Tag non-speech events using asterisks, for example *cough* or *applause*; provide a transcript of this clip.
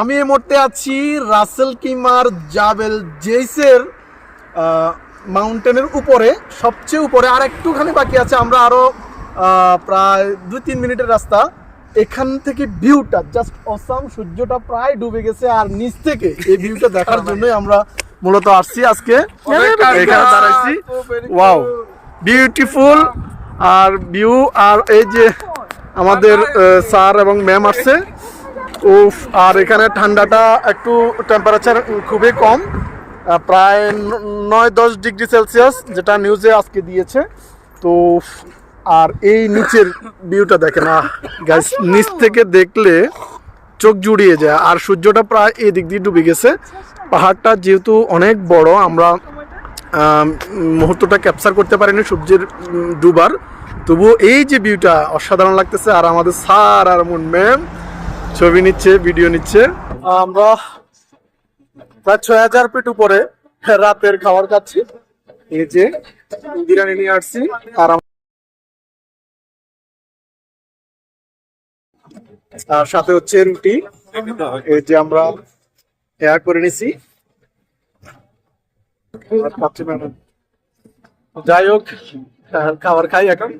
আমি এই মুহূর্তে আছি রাসেল কিমার জাবেল জেইসের মাউন্টেনের উপরে সবচেয়ে উপরে আর একটুখানি বাকি আছে আমরা আরও প্রায় দুই তিন মিনিটের রাস্তা। এখান থেকে ভিউটা জাস্ট অসাম সূর্যটা প্রায় ডুবে গেছে আর নিচ থেকে এই ভিউটা দেখার *laughs* জন্যই আমরা মূলত আসছি আজকে। এখানে দাঁড়াইছি। ওয়াও বিউটিফুল আর ভিউ আর এই যে আমাদের স্যার এবং ম্যাম আসছে। উফ, আর এখানে ঠান্ডাটা একটু টেম্পারেচার খুবই কম প্রায় নয় দশ ডিগ্রি সেলসিয়াস, যেটা নিউজে আজকে দিয়েছে। তো আর এই নিচের ভিউটা দেখেন গাইস নিচ থেকে দেখলে চোখ জুড়িয়ে যায়, আর সূর্যটা প্রায় এই দিক দিয়ে ডুবে গেছে। পাহাড়টা যেহেতু অনেক বড়, আমরা মুহূর্তটা ক্যাপচার করতে পারিনি সূর্যের ডুবার। তবুও এই যে ভিউটা অসাধারণ লাগতেছে, আর আমাদের স্যার আর মন ম্যাম ছবি নিচ্ছে ভিডিও নিচ্ছে। আমরা প্রায় ছয় হাজার ফিট উপরে রাতের খাবার খাচ্ছি। এই যে বিরিয়ানি নিয়ে আসছি, আর আর সাথে হচ্ছে রুটি। এই যে আমরা এয়ার করে নিছি। যাই হোক, খাবার খাই এখন।